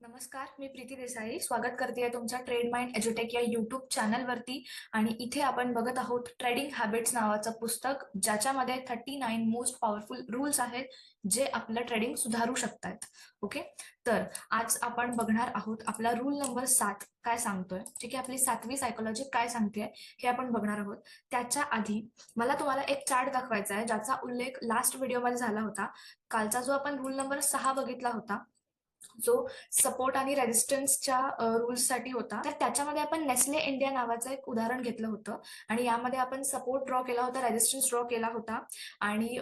नमस्कार मी प्रीती देसाई. स्वागत करते तुमच्या ट्रेड माइंड एज्युटेक या युट्यूब चॅनलवरती आणि इथे आपण बघत आहोत ट्रेडिंग हॅबिट्स नावाचं पुस्तक ज्याच्यामध्ये thirty nine most powerful rules आहेत जे आपलं ट्रेडिंग सुधारू शकतात ओके तर आज आपण बघणार आहोत आपला रूल नंबर सात काय सांगतोय. ठीक आहे? आपली सातवी सायकोलॉजी काय सांगते हे आपण बघणार आहोत. त्याच्या आधी मला तुम्हाला एक चार्ट दाखवायचा आहे ज्याचा उल्लेख लास्ट व्हिडिओमध्ये झाला होता. कालचा जो आपण रूल नंबर सहा बघितला होता जो सपोर्ट आणि रेजिस्टन्सच्या रूल्ससाठी होता. तर त्याच्यामध्ये आपण नेस्ले इंडिया नावाचं एक उदाहरण घेतलं होतं. आणि यामध्ये आपण सपोर्ट ड्रॉ केला होता रेजिस्टन्स ड्रॉ केला होता. आणि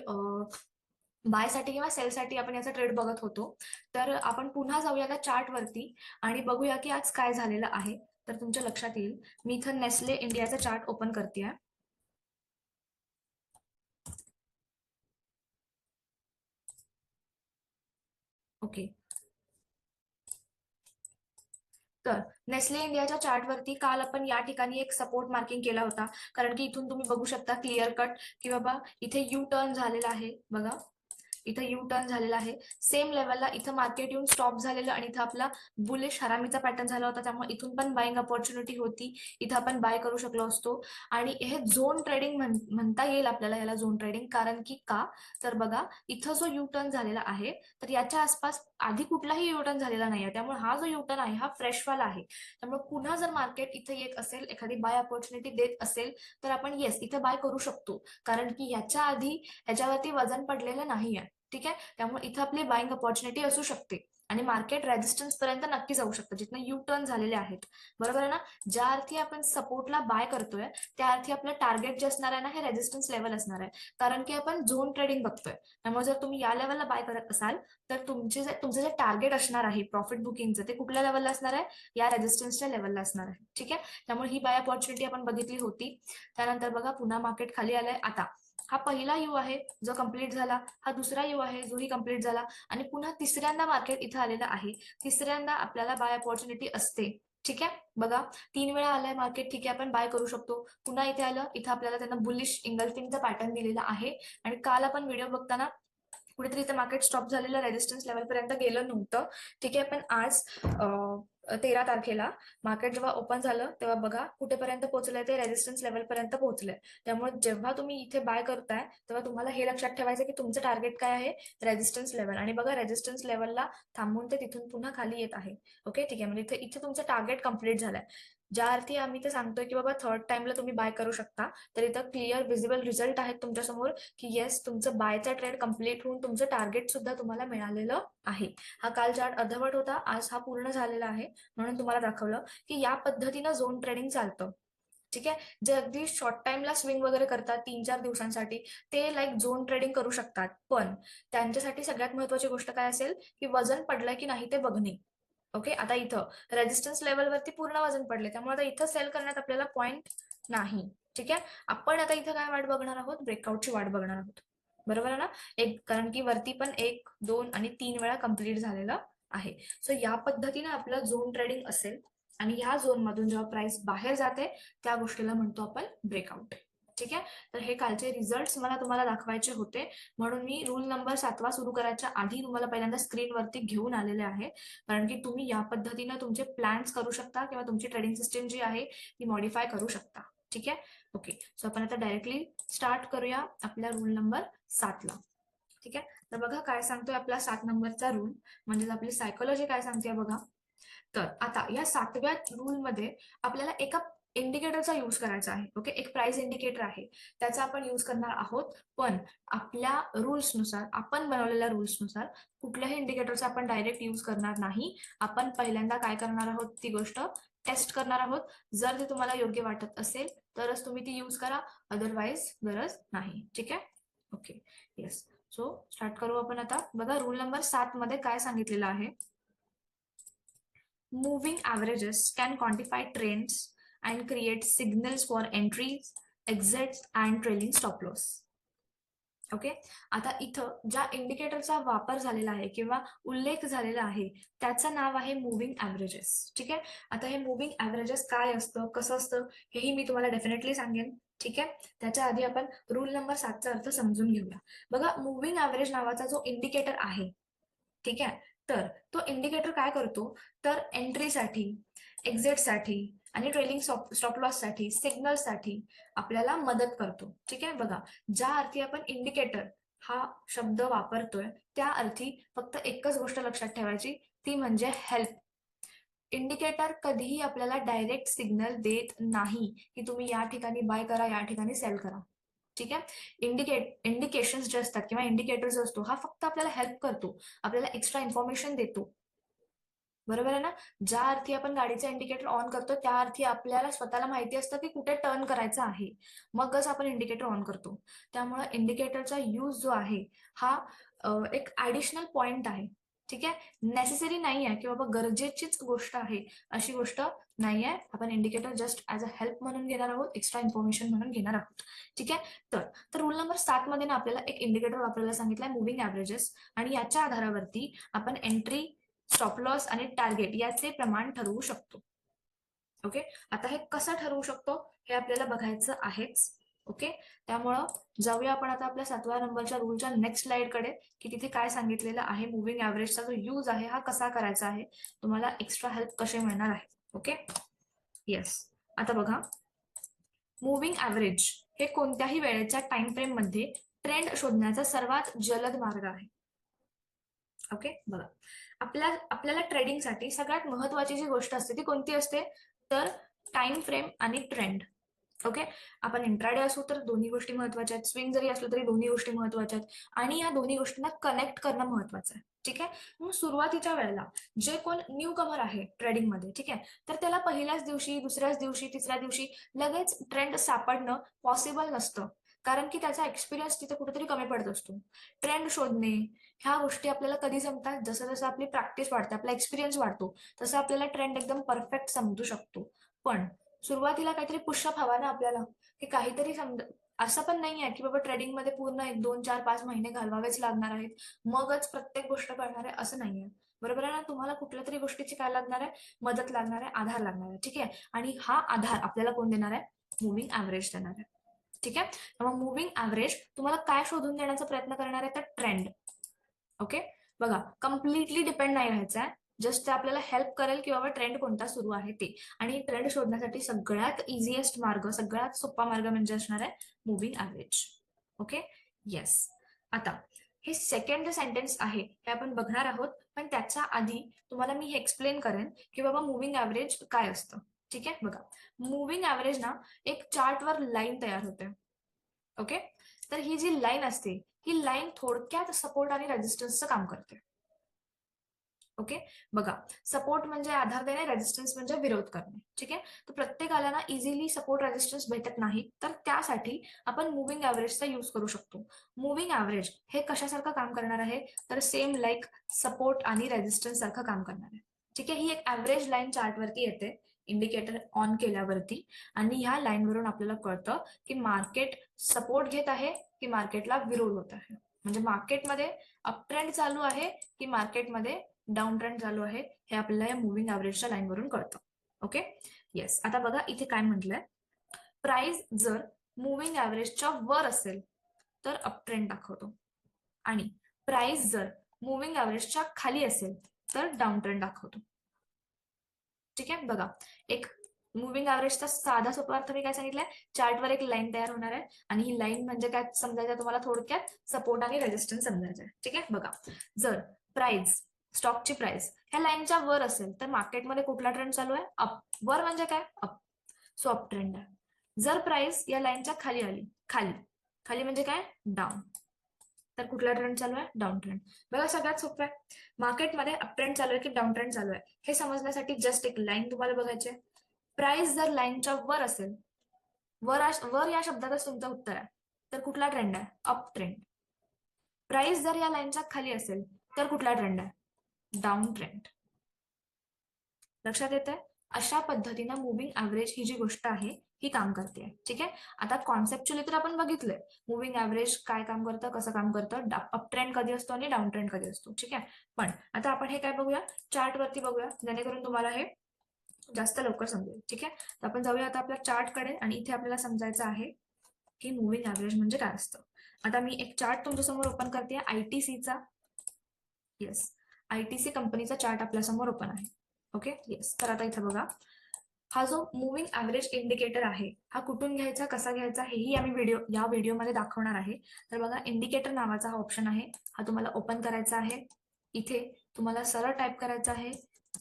बायसाठी किंवा सेलसाठी आपण याचा ट्रेड बघत होतो. तर आपण पुन्हा जाऊया त्या चार्टवरती आणि बघूया की आज काय झालेलं आहे. तर तुमच्या लक्षात येईल. मी इथं नेस्ले इंडियाचा चार्ट ओपन करते ओके तर नेस्ले इंडियाच्या चार्टवरती काल आपण या ठिकाणी एक सपोर्ट मार्किंग केला होता. कारण की इथून तुम्ही बघू शकता क्लिअर कट की बाबा इथे यू टर्न झालेला आहे. बघा. इथं यू टर्न झालेला आहे. सेम लेवलला इथं मार्केट येऊन स्टॉप झालेलं आणि इथं आपला बुलिश हरामीचा पॅटर्न झाला होता. त्यामुळे इथून पण बाईंग अपॉर्च्युनिटी होती. इथं आपण बाय करू शकलो असतो. आणि हे झोन ट्रेडिंग म्हणता येईल आपल्याला याला झोन ट्रेडिंग कारण की का? तर बघा इथं जो यू टर्न झालेला आहे तर याच्या आसपास आधी कुठलाही यू टर्न झालेला नाही त्यामुळे हा जो यू टर्न आहे हा फ्रेशवाला आहे. त्यामुळे पुन्हा जर मार्केट इथे येत असेल एखादी बाय ऑपॉर्च्युनिटी देत असेल तर आपण येस इथं बाय करू शकतो. कारण की याच्या आधी ह्याच्यावरती वजन पडलेलं नाही आहे ठीक आहे? त्यामुळे इथं आपली बाईंग ऑपॉर्च्युनिटी असू शकते. आणि मार्केट रेजिस्टन्स पर्यंत नक्की जाऊ शकतं. जिथं यू टर्न झालेले आहेत. बरोबर आहे ना? ज्या अर्थी आपण सपोर्टला बाय करतोय त्या अर्थी आपलं टार्गेट जे असणार आहे ना हे रेजिस्टन्स लेवल असणार आहे. कारण की आपण झोन ट्रेडिंग बघतोय. त्यामुळे जर तुम्ही या लेवलला बाय करत असाल तर तुमचे जे तुमचं जे टार्गेट असणार आहे प्रॉफिट बुकिंगचं ते कुठल्या लेवलला असणार आहे? या रेजिस्टन्सच्या लेवलला असणार आहे. ठीक आहे? त्यामुळे ही बाय ऑपॉर्च्युनिटी आपण बघितली होती. त्यानंतर बघा पुन्हा मार्केट खाली आलंय. आता हा पहिला यू आहे जो कंप्लीट झाला हा दुसरा यू आहे जोही कंप्लीट झाला आणि पुन्हा तिसऱ्यांदा मार्केट इथं आलेला आहे. तिसऱ्यांदा आपल्याला बाय ऑपॉर्च्युनिटी असते. ठीक आहे? बघा तीन वेळा आलाय मार्केट ठीक आहे आपण बाय करू शकतो. पुन्हा इथे आलं इथं आपल्याला त्यांना बुलिश इंगल्फिंगचा पॅटर्न दिलेला आहे. आणि काल आपण व्हिडिओ बघताना कुठेतरी इथं मार्केट स्टॉप झालेलं रेजिस्टन्स लेवलपर्यंत गेलं नव्हतं. ठीक आहे पण आज तेरा तारखेला मार्केट जेव्हा ओपन झालं तेव्हा बघा कुठेपर्यंत पोहोचलंय ते रेजिस्टन्स लेवलपर्यंत पोहोचलंय. त्यामुळे जेव्हा तुम्ही इथे बाय करताय तेव्हा तुम्हाला हे लक्षात ठेवायचं की तुमचं टार्गेट काय आहे? रेजिस्टन्स लेवल आणि बघा रेजिस्टन्स लेवलला थांबून ते तिथून पुन्हा खाली येत आहे. ओके ठीक आहे म्हणजे इथे इथे तुमचं टार्गेट कंप्लीट झालंय. ज्या अर्थी आम्ही ते सांगतोय की बाबा थर्ड टाइमला तुम्ही बाय करू शकता तर इथं क्लिअर विजिबल रिझल्ट आहेत तुमच्यासमोर की येस तुमचं बायचा ट्रेड कंप्लीट होऊन तुमचं टार्गेट सुद्धा तुम्हाला मिळालेलं आहे. हा काल चार्ट अर्धवट होता आज हा पूर्ण झालेला आहे म्हणून तुम्हाला दाखवलं की या पद्धतीनं झोन ट्रेडिंग चालतं. ठीक आहे? जे अगदी शॉर्ट टाइमला स्विंग वगैरे करतात तीन चार दिवसांसाठी ते लाईक झोन ट्रेडिंग करू शकतात. पण त्यांच्यासाठी सगळ्यात महत्वाची गोष्ट काय असेल की वजन पडलंय की नाही ते बघणे. ओके आता इथं रेजिस्टन्स लेवलवरती पूर्ण वजन पडले त्यामुळे आता इथं सेल करण्यात आपल्याला पॉईंट नाही. ठीक आहे? आपण आता इथं काय वाट बघणार आहोत? ब्रेकआउटची वाट बघणार आहोत. बरोबर आहे ना? एक कारण की वरती पण एक दोन आणि तीन वेळा कंप्लीट झालेलं आहे. सो या पद्धतीने आपलं झोन ट्रेडिंग असेल आणि ह्या झोन मधून जेव्हा प्राइस बाहेर जाते त्या गोष्टीला म्हणतो आपण ब्रेकआउट ठीक आहे? तर हे कालचे रिझल्ट मला तुम्हाला दाखवायचे होते. म्हणून मी रूल नंबर सातवा सुरू करायच्या आधी तुम्हाला पहिल्यांदा स्क्रीनवरती घेऊन आलेले आहे. कारण की तुम्ही या पद्धतीनं तुमचे प्लॅन्स करू शकता किंवा तुमची ट्रेडिंग सिस्टीम जी आहे ती मॉडीफाय करू शकता. ठीक आहे? ओके सो आपण आता डायरेक्टली स्टार्ट करूया आपल्या रूल नंबर सातला. ठीक आहे? तर बघा काय सांगतोय आपला सात नंबरचा रूल म्हणजे आपली सायकोलॉजी काय सांगते बघा. तर आता या सातव्या रूल मध्ये आपल्याला एका इंडिकेटरचा यूज करायचा आहे. ओके एक प्राइस इंडिकेटर आहे. त्याचा आपण यूज करणार आहोत. पण आपल्या रूल्सनुसार आपण बनवलेल्या रूल्सनुसार कुठल्याही इंडिकेटरचा आपण डायरेक्ट यूज करणार नाही. आपण पहिल्यांदा काय करणार आहोत? ती गोष्ट टेस्ट करणार आहोत. जर ते तुम्हाला योग्य वाटत असेल तरच तुम्ही ती यूज करा. अदरवाईज गरज नाही. ठीक आहे? ओके येस सो स्टार्ट करू आपण आता. बघा रूल नंबर सात मध्ये काय सांगितलेलं आहे? Moving averages can quantify trends and create signals for entries, exits and trailing stop loss. Okay आता इथं ज्या इंडिकेटरचा वापर झालेला आहे किंवा उल्लेख झालेला आहे त्याचं नाव आहे मुव्हिंग ॲव्हरेजेस ठीक आहे? आता हे मुव्हिंग ॲव्हरेजेस काय असतं? कसं असतं? हेही मी तुम्हाला डेफिनेटली सांगेन. ठीक आहे? त्याच्या आधी आपण रूल नंबर सातचा अर्थ समजून घेऊया. बघा मुव्हिंग ॲव्हरेज नावाचा जो इंडिकेटर आहे ठीक आहे? तर तो इंडिकेटर काय करतो? तर एंट्रीसाठी एक्झिटसाठी आणि ट्रेलिंग स्टॉप लॉससाठी सिग्नलसाठी आपल्याला मदत करतो. ठीक आहे? बघा ज्या अर्थी आपण इंडिकेटर हा शब्द वापरतोय त्या अर्थी फक्त एकच गोष्ट लक्षात ठेवायची ती म्हणजे हेल्प इंडिकेटर कधीही आपल्याला डायरेक्ट सिग्नल देत नाही की तुम्ही या ठिकाणी बाय करा या ठिकाणी सेल करा. ठीक आहे? इंडिकेट इंडिकेशन जे असतात किंवा इंडिकेटर जो असतो हा फक्त आपल्याला हेल्प करतो. आपल्याला एक्स्ट्रा इन्फॉर्मेशन देतो. बरोबर आहे ना? ज्या अर्थी आपण गाडीचा इंडिकेटर ऑन करतो त्या अर्थी आपल्याला स्वतःला माहिती असतं की कुठे टर्न करायचं आहे. मगच आपण इंडिकेटर ऑन करतो. त्यामुळे इंडिकेटरचा यूज जो आहे हा एक ऍडिशनल पॉइंट आहे. ठीक आहे? नेसेसरी नाही आहे की बाबा गरजेचीच गोष्ट आहे अशी गोष्ट नाही आहे. आपण indicator just as a help म्हणून घेणार आहोत एक्स्ट्रा इन्फॉर्मेशन म्हणून घेणार आहोत. ठीक आहे? तर तर रूल नंबर सात मध्ये ना आपल्याला एक इंडिकेटर वापरायला सांगितलंय मुव्हिंग ऍव्हरेजेस आणि याच्या आधारावरती आपण एंट्री स्टॉप लॉस आणि टार्गेट याचे प्रमाण ठरवू शकतो. ओके आता हे कसं ठरवू शकतो? हे आपल्याला बघायचं आहेच. ओके त्यामुळं जाऊया आपण आता आपल्या सातव्या नंबरच्या रूलच्या नेक्स्ट स्लाइडकडे की तिथे काय सांगितलेलं आहे? मुव्हिंग ऍव्हरेजचा जो यूज आहे हा कसा करायचा आहे? तुम्हाला एक्स्ट्रा हेल्प कसे मिळणार आहे? ओके येस आता बघा. मुव्हिंग ऍव्हरेज हे कोणत्याही वेळेच्या टाइम फ्रेममध्ये ट्रेंड शोधण्याचा सर्वात जलद मार्ग आहे. ओके बघा. आपल्या आपल्याला ट्रेडिंगसाठी सगळ्यात महत्वाची जी गोष्ट असते ती कोणती असते? तर टाइम फ्रेम आणि ट्रेंड ओके आपण इंट्राडे असू तर दोन्ही गोष्टी महत्त्वाच्या आहेत. स्विंग जरी असलो तरी दोन्ही गोष्टी महत्त्वाच्या आहेत. आणि या दोन्ही गोष्टींना कनेक्ट करणं महत्वाचं आहे. ठीक आहे? मग सुरुवातीच्या वेळेला जे कोण न्यू कमर आहे ट्रेडिंगमध्ये ठीक आहे? तर त्याला पहिल्याच दिवशी दुसऱ्याच दिवशी तिसऱ्या दिवशी लगेच ट्रेंड सापडणं पॉसिबल नसतं. कारण की त्याचा एक्सपिरियन्स तिथे कुठेतरी कमी पडत असतो. ट्रेंड शोधणे ह्या गोष्टी आपल्याला कधी जमतात? जसं जसं आपली प्रॅक्टिस वाढते आपला एक्सपिरियन्स वाढतो तसं आपल्याला ट्रेंड एकदम परफेक्ट समजू शकतो. पण सुरुवातीला काहीतरी पुष्प हवा ना आपल्याला की काहीतरी समज असं पण नाही आहे की बाबा ट्रेडिंगमध्ये पूर्ण एक दोन चार पाच महिने घालवावेच लागणार आहेत. मगच प्रत्येक गोष्ट करणार आहे असं नाहीये बरोबर आहे ना? तुम्हाला कुठल्या तरी गोष्टीची काय लागणार आहे? मदत लागणार आहे आधार लागणार आहे. ठीक आहे? आणि हा आधार आपल्याला कोण देणार आहे? मुव्हिंग ऍव्हरेज देणार आहे. ठीक आहे? मग मुव्हिंग ऍव्हरेज तुम्हाला काय शोधून देण्याचा प्रयत्न करणार आहे? तर ट्रेंड ओके? बघा कम्प्लिटली डिपेंड नाही राहायचं आहे जस्ट ते आपल्याला हेल्प करेल की बाबा ट्रेंड कोणता सुरू आहे ते. आणि ट्रेंड शोधण्यासाठी सगळ्यात इझिएस्ट मार्ग सगळ्यात सोपा मार्ग म्हणजे असणार आहे मुव्हिंग ऍव्हरेज ओके? येस आता हे सेकंड जे सेंटेन्स आहे हे आपण बघणार आहोत. पण त्याच्या आधी तुम्हाला मी हे एक्सप्लेन करेन की बाबा मुव्हिंग ऍव्हरेज काय असतं. ठीक आहे? बघा. मुव्हिंग ऍव्हरेज ना एक चार्टवर लाईन तयार होते. ओके? तर ही जी लाईन असते ही लाईन थोडक्यात सपोर्ट आणि रेजिस्टन्सचं काम करते. ओके बघा सपोर्ट म्हणजे आधार देणे रेजिस्टन्स म्हणजे विरोध करणे. ठीक आहे? तर प्रत्येकाला ना इझिली सपोर्ट रेजिस्टन्स भेटत नाही. तर त्यासाठी आपण मुव्हिंग ऍव्हरेजचा यूज करू शकतो. मुव्हिंग ऍव्हरेज हे कशासारखं काम करणार आहे? तर सेम लाईक सपोर्ट आणि रेजिस्टन्स सारखं काम करणार आहे. ठीक आहे? ही एक ऍव्हरेज लाईन चार्टवरती येते. इंडिकेटर ऑन केल्यावरती. आणि ह्या लाईनवरून आपल्याला कळतं की मार्केट सपोर्ट घेत आहे की मार्केटला विरोध होत आहे. म्हणजे मार्केटमध्ये अप ट्रेंड चालू आहे की मार्केटमध्ये डाऊन ट्रेंड चालू आहे हे आपल्याला या मुव्हिंग ऍव्हरेजच्या लाईनवरून कळतं. ओके येस आता बघा इथे काय म्हटलंय. प्राइस जर मुव्हिंग ऍव्हरेजच्या वर असेल तर अप ट्रेंड दाखवतो. आणि प्राइस जर मुव्हिंग ऍव्हरेजच्या खाली असेल तर डाऊन ट्रेंड दाखवतो. ठीक आहे? बघा एक मुव्हिंग ऍव्हरेजचा साधा सोपा अर्थ मी काय सांगितलंय? चार्टवर एक लाईन तयार होणार आहे. आणि ही लाईन म्हणजे काय समजायचं तुम्हाला थोडक्यात? सपोर्ट आणि रेजिस्टन्स समजायचं आहे. ठीक आहे? बघा. जर प्राइस स्टॉकची प्राइस ह्या लाईनच्या वर असेल तर मार्केटमध्ये कुठला ट्रेंड चालू आहे? अप वर म्हणजे काय? अप सो अप ट्रेंड आहे. जर प्राइस या लाईनच्या खाली आली खाली खाली म्हणजे काय? डाऊन तर कुठला ट्रेंड चालू आहे? डाऊन ट्रेंड बघा सगळ्यात सोपं आहे. मार्केटमध्ये अप ट्रेंड चालू आहे की डाऊन ट्रेंड चालू आहे? हे समजण्यासाठी जस्ट एक लाईन तुम्हाला बघायची आहे. प्राइस जर लाईनच्या वर असेल वर वर या शब्दातच तुमचं उत्तर आहे. तर कुठला ट्रेंड आहे? अप ट्रेंड प्राइस जर या लाईनच्या खाली असेल तर कुठला ट्रेंड आहे? डाऊन ट्रेंड लक्षात येत आहे अशा पद्धतीनं मुव्हिंग ऍव्हरेज ही जी गोष्ट आहे ही काम करते. ठीक आहे? आता कॉन्सेप्च्युअली तर आपण बघितलंय. मुव्हिंग ऍव्हरेज काय काम करतं कसं काम करतं? अप ट्रेंड कधी असतो आणि डाऊन ट्रेंड कधी असतो. ठीक आहे? पण आता आपण हे काय बघूया? चार्ट वरती बघूया. जेणेकरून तुम्हाला हे जास्त लवकर समजेल. ठीक आहे? तर आपण जाऊया आता आपल्या चार्टकडे आणि इथे आपल्याला समजायचं आहे की मुव्हिंग ऍव्हरेज म्हणजे काय असतं. आता मी एक चार्ट तुमच्यासमोर ओपन करते आयटीसीचा येस आयटीसी कंपनीचा चार्ट आपल्यासमोर ओपन आहे. ओके येस तर आता इथे बघा. हा जो मुव्हिंग ॲव्हरेज इंडिकेटर आहे हा कुठून घ्यायचा कसा घ्यायचा हेही आम्ही व्हिडिओ या व्हिडिओमध्ये दाखवणार आहे. तर बघा इंडिकेटर नावाचा हा ऑप्शन आहे. हा तुम्हाला ओपन करायचा आहे. इथे तुम्हाला सरळ टाईप करायचं आहे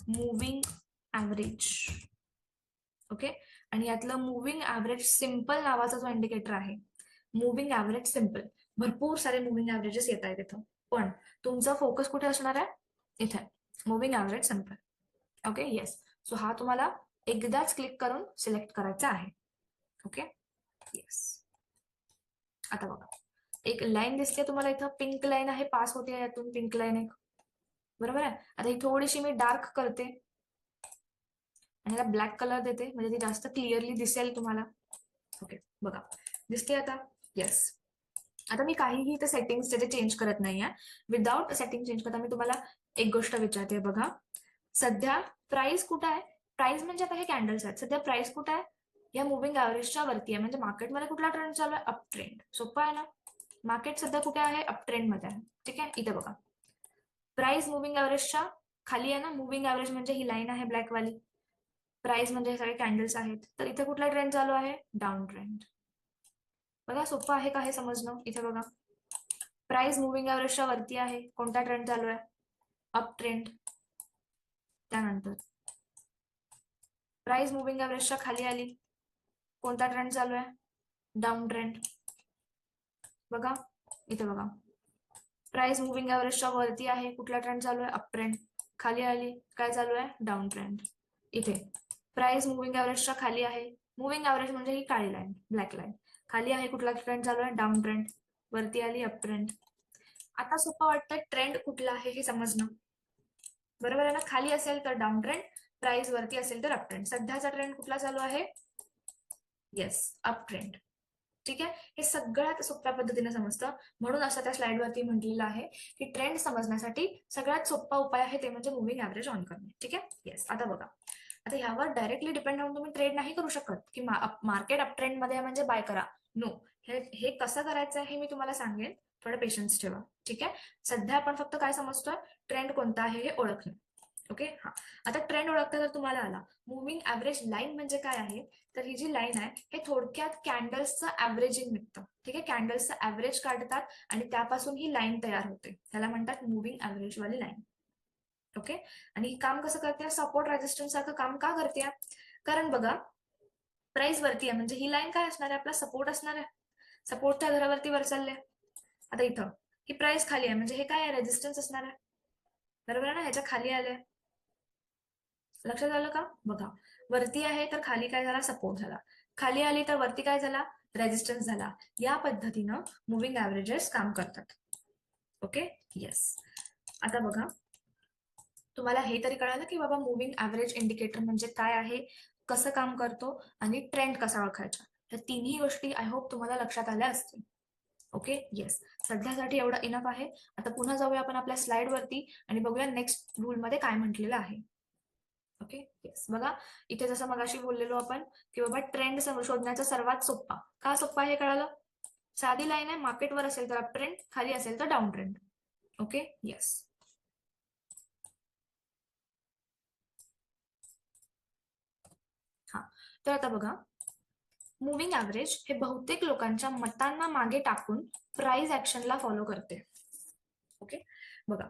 मुव्हिंग ॲव्हरेज ओके आणि यातलं मुव्हिंग ॲव्हरेज सिंपल नावाचा जो इंडिकेटर आहे मुव्हिंग ऍव्हरेज सिंपल भरपूर सारे मुव्हिंग ऍव्हरेजेस येत आहेत इथं. पण तुमचा फोकस कुठे असणार आहे? इथे. Moving average simple okay yes so हा तुम्हाला एकदाच क्लिक करून सिलेक्ट करायचा आहे. ओके येस आता बघा. एक लाईन दिसते तुम्हाला इथं. पिंक लाईन आहे. पास होते यातून पिंक लाईन एक. बरोबर आहे? आता ही थोडीशी मी डार्क करते. आणि याला ब्लॅक कलर देते. म्हणजे ती जास्त क्लिअरली दिसेल तुम्हाला. ओके बघा. दिसते आता? येस आता मी काहीही इथे सेटिंग्स त्याचे चेंज करत नाहीये विदाउट सेटिंग चेंज करता मी तुम्हाला एक गोष्ट विचारते बघा. सध्या प्राइस कुठं आहे? प्राइस म्हणजे आता हे कॅन्डल्स आहेत. सध्या प्राइस कुठे आहे? या मुव्हिंग ॲव्हरेजच्या वरती आहे. म्हणजे मार्केटमध्ये कुठला ट्रेंड चालू आहे? अप ट्रेंड सोपं आहे ना? मार्केट सध्या कुठे आहे? अप ट्रेंडमध्ये आहे. ठीक आहे? इथे बघा. प्राइस मुव्हिंग ॲव्हरेजच्या खाली आहे ना? मुव्हिंग ॲव्हरेज म्हणजे ही लाईन आहे ब्लॅक वाली. प्राइस म्हणजे हे सगळे कॅन्डल्स आहेत. तर इथे कुठला ट्रेंड चालू आहे? डाऊन ट्रेंड बघा सोपं आहे का हे समजणं? इथे बघा. प्राइस मुव्हिंग ॲव्हरेजच्या वरती आहे. कोणता ट्रेंड चालू आहे? अप ट्रेंड त्यानंतर. प्राइस मुव्हिंग ॲव्हरेजच्या खाली आली. कोणता ट्रेंड चालू आहे? डाऊन ट्रेंड बघा. इथे बघा. प्राइस मुव्हिंग ॲव्हरेजच्या वरती आहे. कुठला ट्रेंड चालू आहे? अप ट्रेंड खाली आली. काय चालू आहे? डाऊन ट्रेंड इथे. प्राइस मुव्हिंग ॲव्हरेजच्या खाली आहे. मुव्हिंग ॲव्हरेज म्हणजे ही काळी लाईन ब्लॅक लाईन खाली आहे. कुठला ट्रेंड चालू आहे? डाऊन ट्रेंड वरती आली. अप ट्रेंड आता सोपं वाटतं ट्रेंड कुठला आहे हे समजणं. बरोबर आहे ना? खाली असेल तर डाऊन ट्रेंड प्राइस वरती असेल तर अप ट्रेंड सध्याचा ट्रेंड कुठला चालू आहे? येस अप ट्रेंड ठीक आहे? हे सगळ्यात सोप्या पद्धतीने समजतं. म्हणून असं त्या स्लाइडवरती म्हटलेलं आहे की ट्रेंड समजण्यासाठी सगळ्यात सोपा उपाय आहे ते म्हणजे मुव्हिंग ऍव्हरेज ऑन करणे. ठीक आहे? येस आता बघा. आता ह्यावर डायरेक्टली डिपेंड राहून तुम्ही ट्रेड नाही करू शकत. की मार्केट अप ट्रेंडमध्ये म्हणजे बाय करा. नो हे हे कसं करायचं आहे हे मी तुम्हाला सांगेन. थोडं पेशन्स ठेवा. ठीक आहे? सध्या आपण फक्त काय समजतोय? ट्रेंड कोणता आहे हे ओळखणे. ओके हा. आता ट्रेंड ओळखता जर तुम्हाला आला मुव्हिंग ऍव्हरेज लाईन म्हणजे काय आहे? तर ही जी लाईन आहे हे थोडक्यात कॅन्डल्सचं ॲव्हरेजिंग निघतं. ठीक आहे? कॅन्डल्सचं ॲव्हरेज काढतात आणि त्यापासून ही लाईन तयार होते. त्याला म्हणतात मुव्हिंग ऍव्हरेज वाली लाईन ओके आणि ही काम कसं करते? सपोर्ट रेजिस्टन्स सारखं काम का करते? कारण बघा प्राइस वरती आहे. म्हणजे ही लाईन काय असणार आहे? आपला सपोर्ट असणार आहे. सपोर्टच्या घरावरती वर चालले आता इथं ही प्राइस खाली आहे. म्हणजे हे काय आहे? रेजिस्टन्स असणार आहे. बरोबर आहे ना? ह्याच्या खाली आले लक्षात आलं का? बघा. वरती आहे तर खाली काय झाला? सपोर्ट झाला. खाली आली तर वरती काय झाला? रेजिस्टन्स झाला. या पद्धतीनं मुव्हिंग ॲव्हरेजेस काम करतात. ओके येस आता बघा. तुम्हाला हे तरी कळालं की बाबा मुव्हिंग ॲव्हरेज इंडिकेटर म्हणजे काय आहे? कसं काम करतो? आणि ट्रेंड कसा ओळखायचा? तर तिन्ही गोष्टी आय होप तुम्हाला लक्षात आल्या असतील. ओके येस सध्यासाठी एवढं इनफ आहे. आता पुन्हा जाऊया आपण आपल्या स्लाइड वरती आणि बघूया नेक्स्ट रूल मध्ये काय म्हटलेलं आहे. ओके येस बघा इथे जसं मगाशी बोललेलो आपण की बाबा ट्रेंड शोधण्याचा सर्वात सोपा. का सोपा हे कळालं? साधी लाईन आहे मार्केटवर असेल तर अप ट्रेंड खाली असेल तर डाऊन ट्रेंड ओके येस हा. तर आता बघा मुव्हिंग ॲव्हरेज हे बहुतेक लोकांच्या मतांना मागे टाकून प्राइस ऍक्शनला फॉलो करते. ओके बघा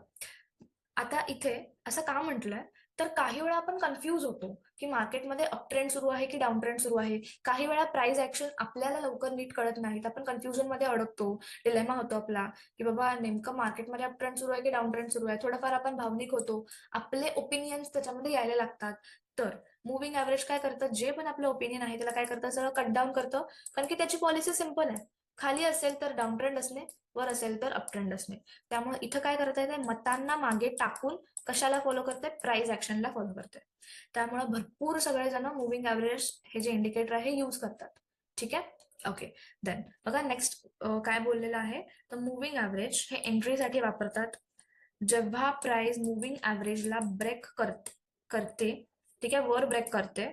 आता इथे असं का म्हटलंय? तर काही वेळा आपण कन्फ्यूज होतो की मार्केटमध्ये अप ट्रेंड सुरू आहे की डाऊन ट्रेंड सुरू आहे. काही वेळा प्राइस ऍक्शन आपल्याला लवकर नीट कळत नाहीत आपण कन्फ्युजनमध्ये अडकतो. डिलेमा होतो आपला की बाबा नेमकं मार्केटमध्ये अप ट्रेंड सुरू आहे की डाऊन ट्रेंड सुरू आहे? थोडंफार आपण भावनिक होतो. आपले ओपिनियन्स त्याच्यामध्ये यायला लागतात. तर मुव्हिंग ॲव्हरेज काय करतं? जे पण आपलं ओपिनियन आहे त्याला काय करतं? सगळं कट डाऊन करतं. कारण की त्याची पॉलिसी सिंपल आहे. खाली असेल तर डाऊन ट्रेंड असणे वर असेल तर अप ट्रेंड असणे. त्यामुळे इथं काय करता येते मतांना मागे टाकून कशाला फॉलो करते प्राइस ऍक्शनला फॉलो करते त्यामुळे भरपूर सगळेजण मुव्हिंग ॲव्हरेज हे जे इंडिकेटर आहे युज करतात. ठीक आहे? ओके देन बघा नेक्स्ट काय बोललेलं आहे? तर मुव्हिंग ऍव्हरेज हे एंट्रीसाठी वापरतात. जेव्हा प्राइस मुव्हिंग ऍव्हरेजला ब्रेक करते ठीक आहे? वर ब्रेक करते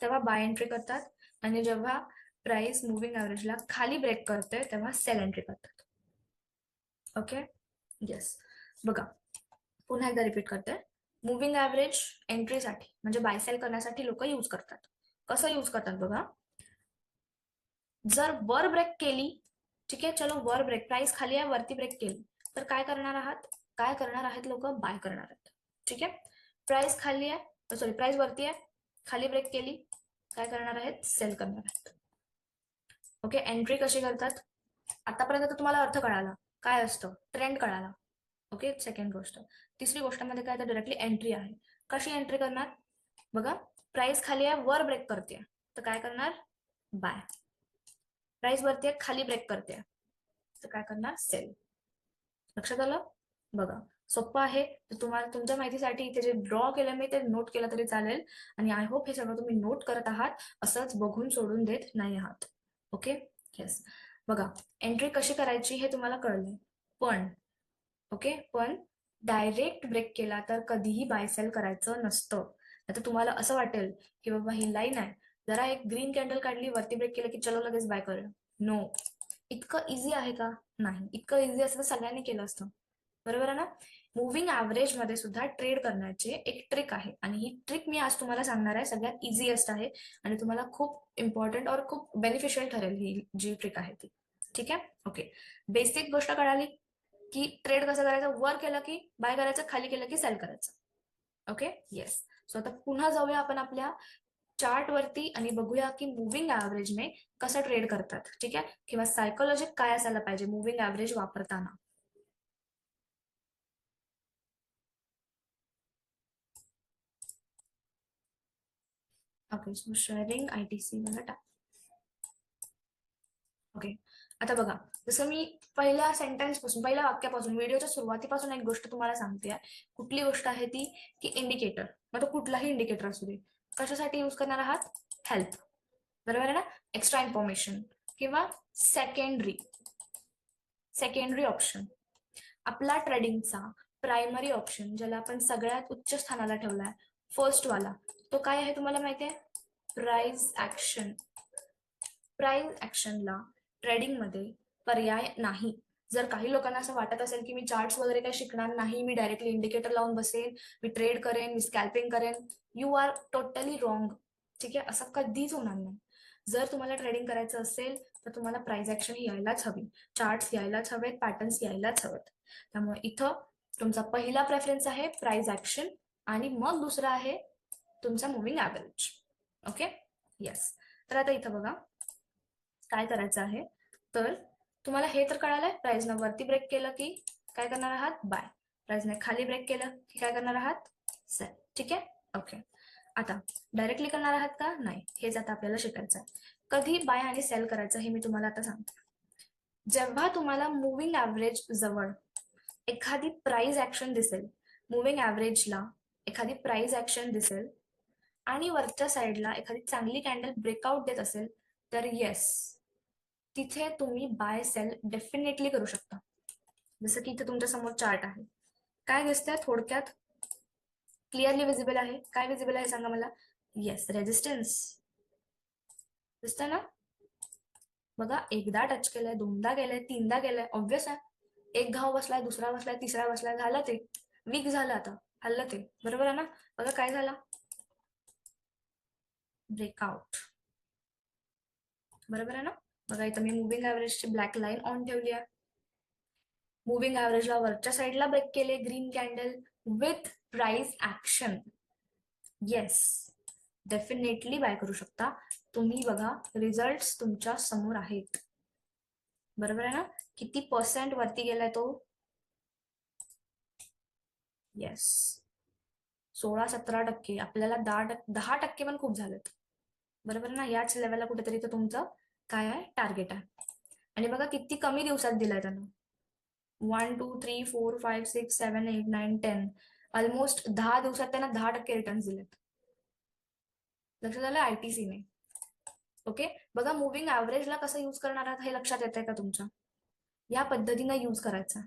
तेव्हा बाय एंट्री करतात. आणि जेव्हा प्राइस मुव्हिंग ॲव्हरेजला खाली ब्रेक करते तेव्हा सेल एंट्री करतात ओके येस बघा. पुन्हा एकदा रिपीट करते मुव्हिंग ऍव्हरेज एंट्रीसाठी म्हणजे बाय सेल करण्यासाठी लोक यूज करतात. कसं यूज करतात बघा? जर वर ब्रेक केली ठीक आहे? चलो वर ब्रेक प्राइस खाली आहे वरती ब्रेक केली. तर काय करणार आहात? काय करणार आहेत लोक? बाय करणार आहेत. ठीक आहे? प्राइस खाली आहे सॉरी प्राइस वरती आहे. खाली ब्रेक केली काय करणार आहेत? सेल करणार आहेत. ओके एंट्री कशी करतात आतापर्यंत तर तुम्हाला अर्थ कळाला. काय असतं? ट्रेंड कळाला. ओके सेकंड गोष्ट. तिसरी गोष्टमध्ये काय तर डायरेक्टली एंट्री आहे. कशी एंट्री करणार? बघा प्राइस खाली आहे वर ब्रेक करते. तर काय करणार? बाय प्राइस वरती आहे खाली ब्रेक करते. तर काय करणार? सेल लक्षात आलं? बघा सोपं आहे. तर तुम्हाला तुमच्या माहितीसाठी इथे जे ड्रॉ केलं मी ते नोट केलं तरी चालेल. आणि आय होप हे सगळं तुम्ही नोट करत आहात. असंच बघून सोडून देत नाही आहात. ओके? येस बघा एंट्री कशी करायची हे तुम्हाला कळलंय. पण ओके? पण डायरेक्ट ब्रेक केला तर कधीही बाय सेल करायचं नसतं. आता तुम्हाला असं वाटेल की बाबा ही लाईन आहे. जरा एक ग्रीन कॅन्डल काढली वरती ब्रेक केलं की चलो लगेच बाय करूया. नो इतकं इझी आहे का? नाही. इतकं इझी असं तर सगळ्यांनी केलं असतं. बरोबर आहे ना? मुव्हिंग ऍव्हरेजमध्ये सुद्धा ट्रेड करण्याचे एक ट्रिक आहे. आणि ही ट्रिक मी आज तुम्हाला सांगणार आहे. सगळ्यात इझीएस्ट आहे. आणि तुम्हाला खूप इम्पॉर्टंट और खूप बेनिफिशियल ठरेल ही जी ट्रिक आहे ती. ठीक आहे? ओके बेसिक गोष्ट कळाली की ट्रेड कसं करायचं? वर केलं की बाय करायचं खाली केलं की सेल करायचं. ओके येस सो आता पुन्हा जाऊया आपण आपल्या चार्ट वरती आणि बघूया की मुव्हिंग ऍव्हरेजने कसं ट्रेड करतात. ठीक आहे? किंवा सायकोलॉजी काय असायला पाहिजे मुव्हिंग ऍव्हरेज वापरताना? Okay so sharing I T C मला टाक. ओके आता बघा जसं मी पहिल्या सेंटेन्सपासून पहिल्या वाक्यापासून व्हिडिओच्या सुरुवातीपासून एक गोष्ट तुम्हाला सांगते कुठली गोष्ट आहे ती? की इंडिकेटर मग तो कुठलाही इंडिकेटर असू दे. कशासाठी यूज करणार आहात? हेल्प बरोबर आहे ना? एक्स्ट्रा इन्फॉर्मेशन किंवा सेकंडरी सेकंडरी ऑप्शन आपला ट्रेडिंगचा प्रायमरी ऑप्शन ज्याला आपण सगळ्यात उच्च स्थानाला ठेवलाय फर्स्ट वाला. तो काय आहे तुम्हाला माहिती आहे? प्राइस ऍक्शन प्राइस ऍक्शनला ट्रेडिंगमध्ये पर्याय नाही. जर काही लोकांना असं वाटत असेल की मी चार्ट्स वगैरे काही शिकणार नाही मी डायरेक्टली इंडिकेटर लावून बसेन मी ट्रेड करेन मी स्कॅल्पिंग करेन यू आर टोटली रॉंग ठीक आहे? असं कधीच होणार नाही. जर तुम्हाला ट्रेडिंग करायचं असेल तर तुम्हाला प्राइस ऍक्शन यायलाच हवी. चार्ट्स यायलाच हवेत पॅटर्न्स यायलाच हवेत. त्यामुळे इथं तुमचा पहिला प्रेफरन्स आहे प्राइस ऍक्शन आणि मग दुसरा आहे तुमचा मुव्हिंग ऍव्हरेज ओके येस तर आता इथं बघा. काय करायचं आहे? तर तुम्हाला हे तर कळालंय. प्राइसनं वरती ब्रेक केलं की काय करणार आहात? बाय प्राइसने खाली ब्रेक केलं की काय करणार आहात? सेल ठीक आहे? ओके आता डायरेक्टली करणार आहात का? नाही. हेच आता आपल्याला शिकायचं आहे. कधी बाय आणि सेल करायचं हे मी तुम्हाला आता सांगते. जेव्हा तुम्हाला मुव्हिंग ऍव्हरेज जवळ एखादी प्राइस ऍक्शन दिसेल मुव्हिंग ऍव्हरेजला एखादी प्राइस ऍक्शन दिसेल आणि वरच्या साईडला एखादी चांगली कॅन्डल ब्रेकआउट देत असेल तर येस तिथे तुम्ही बाय सेल डेफिनेटली करू शकता. जसं की इथे तुमच्यासमोर चार्ट आहे. काय दिसतंय? थोडक्यात क्लिअरली विजिबल आहे. काय विजिबल आहे सांगा मला? येस रेजिस्टन्स दिसतंय ना? बघा एकदा टच केलंय दोनदा गेलंय तीनदा गेलंय. ऑब्विस आहे. एक घाव बसलाय दुसरा बसलाय तिसरा बसलाय झालं ते. वीक झालं आता. हल्लं ते. बरोबर आहे ना? बघा काय झालं? ब्रेकआउट बरोबर आहे ना? बघा इथं मी मुव्हिंग ऍव्हरेजची ब्लॅक लाईन ऑन ठेवली आहे. मुव्हिंग ऍव्हरेजला वरच्या साईडला ब्रेक केले green candle with price action yes definitely buy करू शकता. तुम्ही बघा रिझल्ट तुमच्यासमोर आहेत. बरोबर आहे ना? किती पर्सेंट वरती गेलाय तो? येस सोळा सतरा टक्के आपल्याला दहा टक्के दहा टक्के पण खूप झालेत. बरोबर ना? याच लेवलला कुठेतरी तर तुमचं काय आहे? टार्गेट आहे. आणि बघा किती कमी दिवसात दिलाय त्यानं. One two three four five six seven eight nine ten almost दहा दिवसात त्यांना दहा टक्के रिटर्न्स दिलेत. लक्षात आलं आयटीसीने ओके बघा मुव्हिंग ऍव्हरेजला कसं युज करणार आहात हे लक्षात येत आहे का तुमच्या या पद्धतीनं युज करायचा.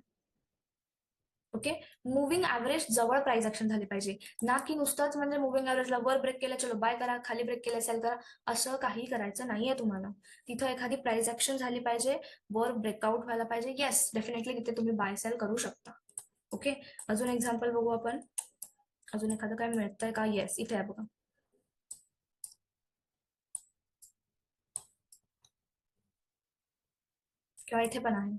ओके मुव्हिंग ऍव्हरेज जवळ प्राइस ऍक्शन झाली पाहिजे. ना की नुसतंच म्हणजे मुव्हिंग ऍव्हरेजला वर ब्रेक केलं चलो बाय करा खाली ब्रेक केलं सेल करा असं काही करायचं नाहीये तुम्हाला. तिथं एखादी प्राइस ऍक्शन झाली पाहिजे वर ब्रेकआउट व्हायला पाहिजे. येस डेफिनेटली तिथे तुम्ही बाय सेल करू शकता. ओके अजून एक्झाम्पल बघू आपण. अजून एखादं काय मिळतंय का? येस इथे आहे बघा. किंवा इथे पण आहे.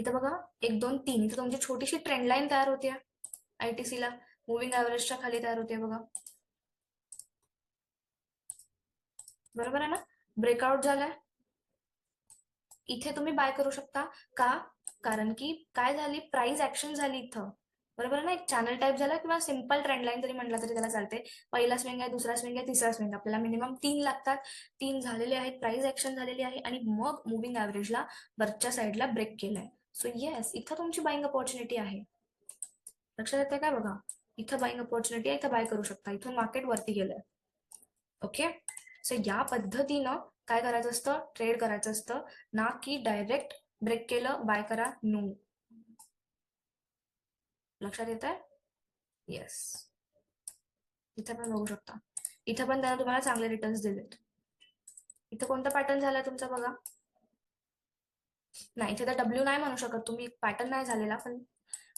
इथं बघा एक दोन तीन. इथं तुमची छोटीशी ट्रेंड लाईन तयार होते आयटीसी ला. मुव्हिंग ऍव्हरेजच्या खाली तयार होते बघा. बरोबर आहे ना? ब्रेकआउट झालाय. इथे तुम्ही बाय करू शकता. का? कारण की काय झाली? प्राइस ऍक्शन झाली इथं. बरोबर आहे ना? एक चॅनल टाईप झाला किंवा सिंपल ट्रेंड लाईन जरी म्हटलं तरी त्याला चालते पहिला स्विंग आहे दुसरा स्विंग आहे तिसरा स्विंग आपल्याला मिनिमम तीन लागतात. तीन झालेले आहेत प्राइस ऍक्शन झालेली आहे आणि मग मुव्हिंग ऍव्हरेजला वरच्या साईडला ब्रेक केलाय. सो येस इथं तुमची बाईंग अपॉर्च्युनिटी आहे. लक्षात येते काय बघा? इथं बाईंग अपॉर्च्युनिटी आहे इथं बाय करू शकता. इथून मार्केट वरती गेलंय. ओके सो या पद्धतीनं काय करायचं असतं? ट्रेड करायचं असतं. ना की डायरेक्ट ब्रेक केलं बाय करा नो लक्षात येत आहे येस इथे पण बघू शकता. इथे पण त्यानं तुम्हाला चांगले रिटर्न्स दिलेत. इथं कोणता पॅटर्न झालाय तुमचा बघा? नाही इथे तर डब्ल्यू नाही म्हणू शकत तुम्ही. पॅटर्न नाही झालेला पण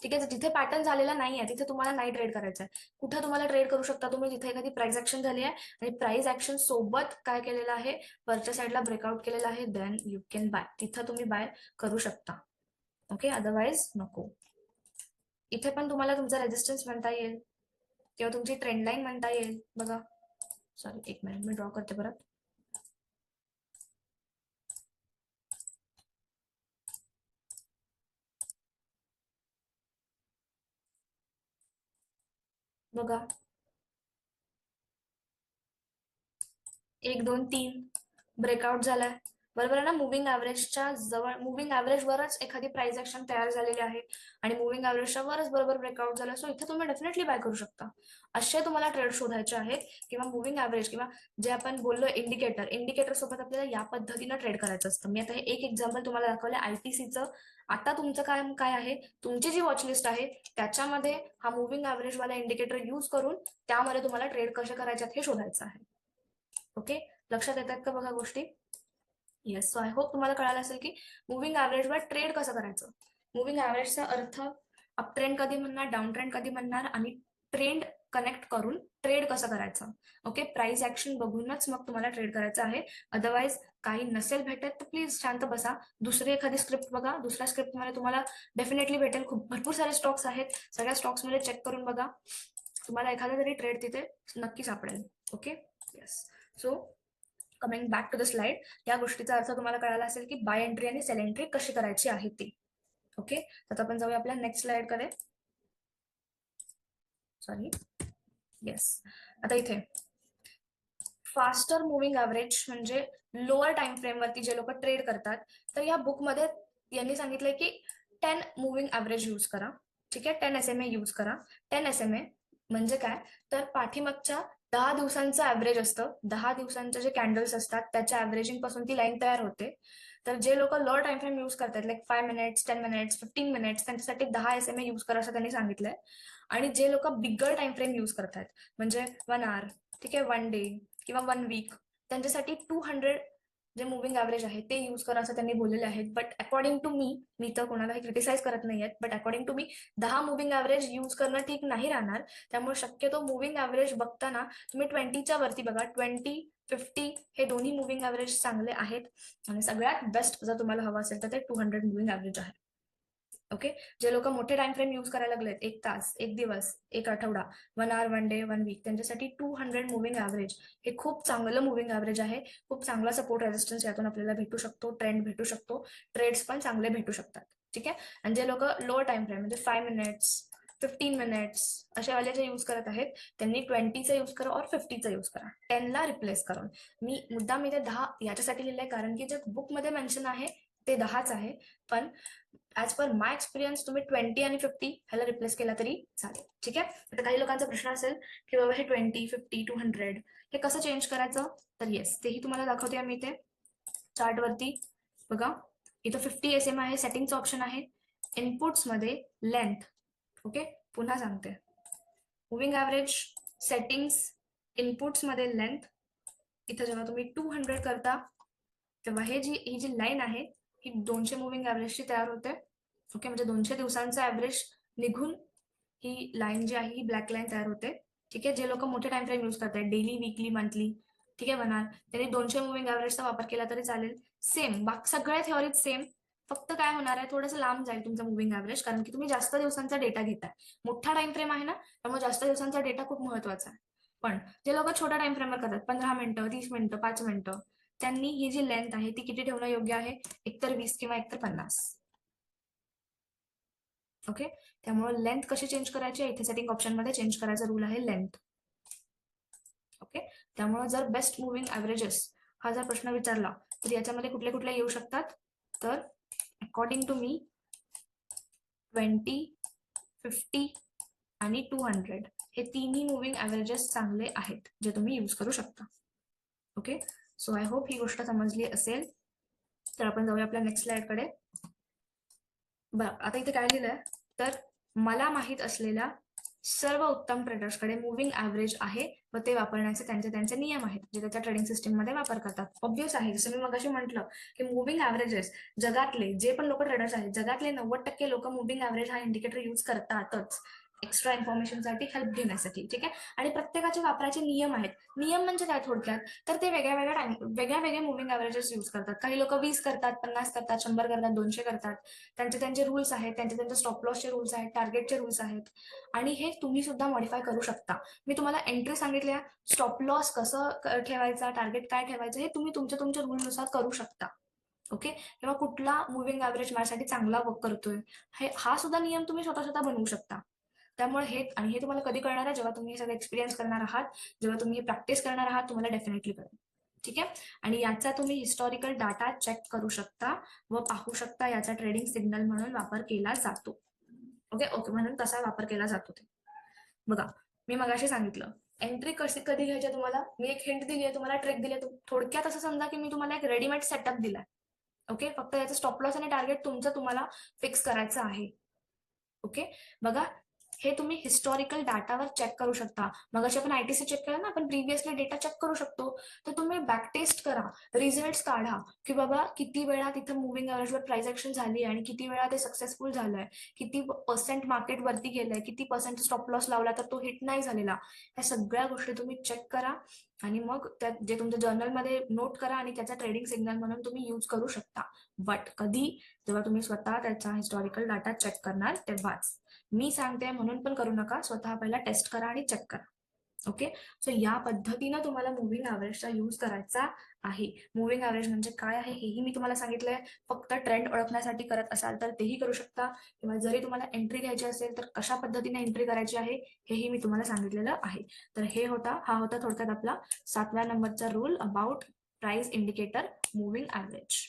ठीक आहे जिथे पॅटर्न झालेला नाही आहे तिथे तुम्हाला नाही ट्रेड करायचं आहे कुठं तुम्हाला ट्रेड करू शकता तुम्ही? जिथे एखादी प्राइस ऍक्शन झाली आहे आणि प्राइस ऍक्शन सोबत काय केलेलं आहे? वरच्या साईडला ब्रेकआउट केलेलं आहे देन यू कॅन बाय तिथं तुम्ही बाय करू शकता. ओके अदरवाइज नको. इथे पण तुम्हाला तुमचा रेजिस्टन्स म्हणता येईल. किंवा तुमची ट्रेंड लाईन म्हणता येईल. बघा. सॉरी एक मिनिट मी ड्रॉ करते परत. बघा. एक दोन तीन. ब्रेकआउट झालाय. बरोबर आहे ना? मुव्हिंग ऍव्हरेजच्या जवळ मुव्हिंग ऍव्हरेजवरच एखादी प्राइस ऍक्शन तयार झालेली आहे आणि मुव्हिंग ऍव्हरेजच्या वरच बरोबर ब्रेकआउट झाला. सो इथे तुम्ही डेफिनेटली बाय करू शकता. असे तुम्हाला ट्रेड शोधायचे आहेत किंवा मुव्हिंग ऍव्हरेज किंवा जे आपण बोललो इंडिकेटर इंडिकेटर सोबत आपल्याला या पद्धतीनं ट्रेड करायचं असतं. मी आता हे एक एक्झाम्पल तुम्हाला दाखवलं आयटीसीचं आता तुमचं काय काय आहे? तुमची जी वॉचलिस्ट आहे त्याच्यामध्ये हा मुव्हिंग ऍव्हरेज वाला इंडिकेटर यूज करून त्यामध्ये तुम्हाला ट्रेड कसे करायचे हे शोधायचं आहे. ओके लक्षात येतात का बघा गोष्टी? येस सो आय होप तुम्हाला कळालं असेल की मुव्हिंग ऍव्हरेजवर ट्रेड कसं करायचं? मुव्हिंग ऍव्हरेजचा अर्थ अप ट्रेंड कधी म्हणणार डाऊन ट्रेंड कधी म्हणणार आणि ट्रेंड कनेक्ट करून ट्रेड कसं करायचं? ओके प्राइस ऍक्शन बघूनच मग तुम्हाला ट्रेड करायचं आहे. अदरवाईज काही नसेल भेटत तर प्लीज शांत बसा. दुसरी एखादी स्क्रिप्ट बघा. दुसऱ्या स्क्रिप्टमध्ये तुम्हाला डेफिनेटली भेटेल. खूप भरपूर सारे स्टॉक्स आहेत. सगळ्या स्टॉक्समध्ये चेक करून बघा. तुम्हाला एखादा तरी ट्रेड तिथे नक्की सापडेल. Okay yes so coming back to the slide या गोष्टीचा अर्थ तुम्हाला कळाला असेल की बाय एंट्री आणि सेल एंट्री कशी करायची आहे ती. ओके तर आपण जाऊया आपल्या नेक्स्ट स्लाइडकडे. सॉरी येस आता इथे. फास्टर मुव्हिंग ऍव्हरेज म्हणजे लोअर टाइम फ्रेम वरती जे लोक ट्रेड करतात तर या बुकमध्ये यांनी सांगितलंय की टेन मुव्हिंग ऍव्हरेज यूज करा. ठीक आहे? Ten S M A use करा. टेन एस एम ए म्हणजे काय? तर पाठीमागच्या दहा दिवसांचं ऍव्हरेज असतं. दहा दिवसांचे जे कॅन्डल्स असतात त्याच्या ऍव्हरेजिंगपासून ती लाईन तयार होते. तर जे लोक लो टाइम फ्रेम युज करतात like five minutes ten minutes fifteen minutes त्यांच्यासाठी दहा एस एम ए युज करा असं त्यांनी सांगितलंय. आणि जे लोक बिगर टाइम फ्रेम युज करतात म्हणजे वन आवर ठीक आहे वन डे किंवा वन वीक त्यांच्यासाठी टू हंड्रेड जे मुव्हिंग ऍव्हरेज आहे ते यूज करा असं त्यांनी बोललेले आहेत. बट अकॉर्डिंग टू मी मी तर कोणालाही क्रिटिसाइज करत नाही आहेत बट अकॉर्डिंग टू मी दहा मुव्हिंग ऍव्हरेज यूज करणं ठीक नाही राहणार. त्यामुळे शक्यतो मुव्हिंग ऍव्हरेज बघताना तुम्ही ट्वेंटीच्या वरती बघा. ट्वेंटी फिफ्टी हे दोन्ही मुव्हिंग ऍव्हरेज चांगले आहेत. आणि सगळ्यात बेस्ट जर तुम्हाला हवं असेल तर ते टू हंड्रेड मुव्हिंग ऍव्हरेज आहे. ओके? जे लोक मोठे टाइम फ्रेम यूज करायला लागलेत एक तास एक दिवस एक आठवडा one hour one day one week त्यांच्यासाठी टू हंड्रेड मुव्हिंग ऍव्हरेज हे खूप चांगलं मुव्हिंग ऍव्हरेज आहे. खूप चांगला सपोर्ट रेजिस्टन्स यातून आपल्याला भेटू शकतो ट्रेंड भेटू शकतो ट्रेड्स पण चांगले भेटू शकतात ठीक आहे? आणि जे लोक लो टाइम फ्रेम म्हणजे फाय मिनिट्स फिफ्टीन मिनिट्स अशा वाले जे यूज करत आहेत त्यांनी ट्वेंटीचा यूज करा और फिफ्टीचा यूज करा. टेनला रिप्लेस करून. मी मुद्दा मी ते दहा याच्यासाठी लिहिलंय कारण की जे बुकमध्ये मेन्शन आहे ते दहाच आहे. पण ऍज पर माय एक्सपिरियन्स तुम्ही ट्वेंटी आणि फिफ्टी ह्याला रिप्लेस केला तरी चालेल. ठीक आहे? आता काही लोकांचा प्रश्न असेल की बाबा हे ट्वेंटी फिफ्टी टू हंड्रेड हे कसं चेंज करायचं? तर येस तेही तुम्हाला दाखवते आम्ही इथे. चार्टवरती बघा. इथं फिफ्टी एस एम आहे सेटिंगचं ऑप्शन आहे. इनपुट्समध्ये लेंथ ओके पुन्हा सांगते. मुव्हिंग ऍव्हरेज सेटिंग्स इनपुट्समध्ये लेंथ इथं जेव्हा तुम्ही टू हंड्रेड करता तेव्हा हे जी ही जी लाईन आहे ही दोनशे मुव्हिंग ॲव्हरेजची तयार होते. ओके म्हणजे दोनशे दिवसांचा ॲव्हरेज निघून ही लाईन जी आहे ही ब्लॅक लाईन तयार होते. ठीक आहे जे लोक मोठे टाइम फ्रेम यूज करतात डेली वीकली मंथली ठीक आहे म्हणा त्यांनी दोनशे मुव्हिंग ॲव्हरेजचा वापर केला तरी चालेल. सेम बाकी सगळ्या थिअरीत सेम फक्त काय होणार आहे थोडंसं लांब जाईल तुमचा मुव्हिंग ॲव्हरेज कारण की तुम्ही जास्त दिवसांचा डेटा घेताय. मोठा टाइम फ्रेम आहे ना त्यामुळे जास्त दिवसांचा डेटा खूप महत्त्वाचा आहे. पण जे लोक छोट्या टाइम फ्रेमवर करतात पंधरा मिनिटं तीस मिनिटं पाच मिनिटं त्यांनी ही जी लेंथ आहे ती किती ठेवणं योग्य आहे? एकतर वीस किंवा एकतर पन्नास. ओके त्यामुळे लेंथ कशी चेंज करायची इथे सेटिंग ऑप्शनमध्ये चेंज करायचा रूल आहे लेंथ ओके त्यामुळे जर बेस्ट मुव्हिंग ॲव्हरेजेस हा जर प्रश्न विचारला तर याच्यामध्ये कुठले कुठले येऊ शकतात? तर अकॉर्डिंग टू मी ट्वेंटी फिफ्टी आणि टू हंड्रेड हे तिन्ही मुव्हिंग ऍव्हरेजेस चांगले आहेत जे तुम्ही यूज करू शकता. ओके सो आय होप ही गोष्ट समजली असेल. तर आपण जाऊया आपल्या नेक्स्ट स्लाइडकडे बरं आता इथे काय लिहिलंय? तर मला माहीत असलेल्या सर्व उत्तम ट्रेडर्सकडे मुव्हिंग ॲव्हरेज आहे व ते वापरण्याचे त्यांचे त्यांचे नियम आहेत जे त्याच्या ट्रेडिंग सिस्टीममध्ये वापर करतात. ऑब्विस आहे जसं मी मगाशी म्हटलं की मुव्हिंग ॲव्हरेजेस जगातले जे पण लोक ट्रेडर्स आहेत जगातले नव्वद टक्के लोक मुव्हिंग ॲव्हरेज हा इंडिकेटर यूज करतातच. एक्स्ट्रा इन्फॉर्मेशनसाठी हेल्प घेण्यासाठी ठीक आहे? आणि प्रत्येकाच्या वापराचे नियम आहेत. नियम म्हणजे काय थोडक्यात? तर ते वेगळ्या वेगळ्या टाइम वेगळ्या वेगळ्या मुव्हिंग ॲव्हरेजेस यूज करतात. काही लोक वीस करतात पन्नास करतात शंभर करतात दोनशे करतात. त्यांचे त्यांचे रूल्स आहेत त्यांचे त्यांचे स्टॉप लॉसचे रूल्स आहेत टार्गेटचे रूल्स आहेत. आणि हे तुम्ही सुद्धा मॉडिफाय करू शकता. मी तुम्हाला एंट्री सांगितल्या स्टॉप लॉस कसं ठेवायचा टार्गेट काय ठेवायचं हे तुम्ही तुमच्या तुमच्या रूलनुसार करू शकता. ओके? किंवा कुठला मुव्हिंग ॲव्हरेज माझ्यासाठी चांगला वर्क करतोय हे हा सुद्धा नियम तुम्ही स्वतः स्वतः बनवू शकता. त्यामुळे हे आणि हे तुम्हाला कधी कळणार आहे? जेव्हा तुम्ही हे सगळं एक्सपिरियन्स करणार आहात जेव्हा तुम्ही प्रॅक्टिस करणार आहात तुम्हाला डेफिनेटली कळेल. ठीक आहे? आणि याचा तुम्ही हिस्टॉरिकल डाटा चेक करू शकता व पाहू शकता याचा ट्रेडिंग सिग्नल म्हणून वापर केला जातो. ओके ओके म्हणून तसा वापर केला जातो ते. बघा मी मगाशी सांगितलं. एंट्री कशी कधी घ्यायची तुम्हाला? मी एक हिंट दिली आहे तुम्हाला ट्रेक दिली आहे. थोडक्यात असं समजा की मी तुम्हाला एक रेडीमेड सेटअप दिलाय. ओके फक्त याचं स्टॉप लॉस आणि टार्गेट तुमचं तुम्हाला फिक्स करायचं आहे. ओके बघा हे तुम्ही हिस्टॉरिकल डाटावर चेक करू शकता. मग आपण आयटीसी चेक केलं ना आपण प्रिव्हियसली डेटा चेक करू शकतो. तर तुम्ही बॅक टेस्ट करा रिझल्ट काढा की बाबा किती वेळा तिथं मुव्हिंग ॲव्हरेजवर प्राइस ऍक्शन झाली आणि किती वेळा ते सक्सेसफुल झालंय. किती पर्सेंट मार्केट वरती गेलंय किती पर्सेंट स्टॉप लॉस लावला तर तो हिट नाही झालेला. ह्या सगळ्या गोष्टी तुम्ही चेक करा आणि मग त्यात जे तुमच्या जर्नलमध्ये नोट करा आणि त्याचा ट्रेडिंग सिग्नल म्हणून तुम्ही यूज करू शकता. बट कधी? जेव्हा तुम्ही स्वतः त्याचा हिस्टॉरिकल डाटा चेक करणार तेव्हाच. मी सांगते म्हणून पण करू नका. स्वतः पहिला टेस्ट करा आणि चेक करा. ओके सो या पद्धतीनं तुम्हाला मुव्हिंग ॲव्हरेजचा यूज करायचा आहे. मुव्हिंग ॲव्हरेज म्हणजे काय आहे हेही मी तुम्हाला सांगितलंय. फक्त ट्रेंड ओळखण्यासाठी करत असाल तर तेही करू शकता. किंवा जरी तुम्हाला एंट्री घ्यायची असेल तर कशा पद्धतीने एंट्री करायची आहे हेही मी तुम्हाला सांगितलेलं आहे. तर हे होता हा होता थोडक्यात आपला सातव्या नंबरचा rule about price indicator moving average